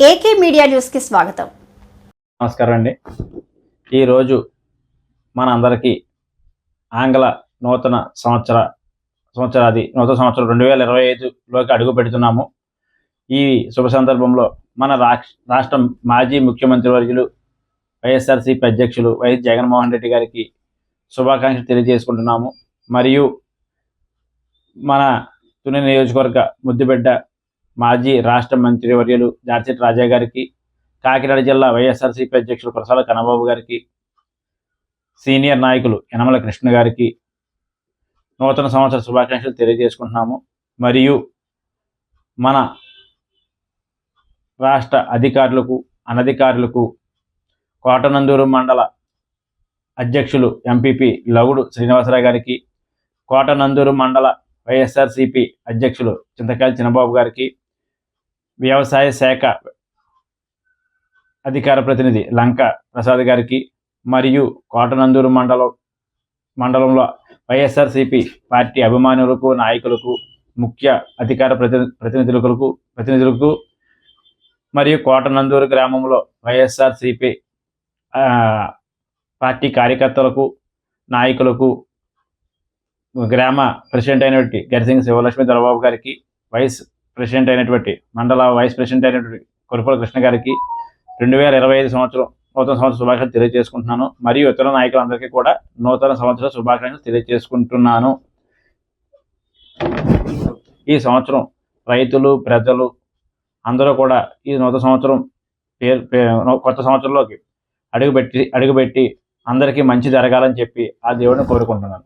AK media న్యూస్కి స్వాగతం. నమస్కారం అండి. ఈరోజు మనందరికీ ఆంగ్ల నూతన సంవత్సర సంవత్సరాది నూతన సంవత్సరం రెండు వేల ఇరవై ఐదులోకి అడుగు పెడుతున్నాము. ఈ శుభ సందర్భంలో మన రాష్ట్రం మాజీ ముఖ్యమంత్రి వర్యులు వైఎస్ఆర్సీపీ అధ్యక్షులు వైఎస్ జగన్మోహన్ రెడ్డి గారికి శుభాకాంక్షలు తెలియజేసుకుంటున్నాము. మరియు మన తుని నియోజకవర్గ ముద్దుబిడ్డ మాజీ రాష్ట్ర మంత్రివర్యులు జార్చిట్ రాజా గారికి కాకినాడ జిల్లా వైఎస్ఆర్సీపీ అధ్యక్షులు ప్రసాద కన్నబాబు గారికి సీనియర్ నాయకులు యనమల కృష్ణ గారికి నూతన సంవత్సర శుభాకాంక్షలు తెలియజేసుకుంటున్నాము. మరియు మన రాష్ట్ర అధికారులకు అనధికారులకు కోటనందూరు మండల అధ్యక్షులు ఎంపీపీ లవుడు శ్రీనివాసరావు గారికి కోటనందూరు మండల వైఎస్ఆర్సీపీ అధ్యక్షులు చింతకాయల చిన్నబాబు గారికి వ్యవసాయ శాఖ అధికార ప్రతినిధి లంక ప్రసాద్ గారికి మరియు కోటనందూరు మండలం మండలంలో వైఎస్ఆర్సీపీ పార్టీ అభిమానులకు నాయకులకు ముఖ్య అధికార ప్రతి ప్రతినిధులకు ప్రతినిధులకు మరియు కోటనందూరు గ్రామంలో వైఎస్ఆర్సీపీ పార్టీ కార్యకర్తలకు నాయకులకు గ్రామ ప్రెసిడెంట్ అయినటువంటి గరిసింగ్ శివలక్ష్మి దొరబాబు గారికి వైస్ ప్రెసిడెంట్ అయినటువంటి మండల వైస్ ప్రెసిడెంట్ అయినటువంటి కొరపల కృష్ణ గారికి రెండు వేల ఇరవై ఐదు సంవత్సరం నూతన సంవత్సర శుభాకాంక్షలు తెలియజేసుకుంటున్నాను. మరియు ఇతర నాయకులందరికీ కూడా నూతన సంవత్సర శుభాకాంక్షలు తెలియజేసుకుంటున్నాను. ఈ సంవత్సరం రైతులు ప్రజలు అందరూ కూడా ఈ నూతన సంవత్సరం పేరు పే- కొత్త సంవత్సరంలోకి అడుగుపెట్టి అడుగుపెట్టి అందరికీ మంచి జరగాలని చెప్పి ఆ దేవుడిని కోరుకుంటున్నాను.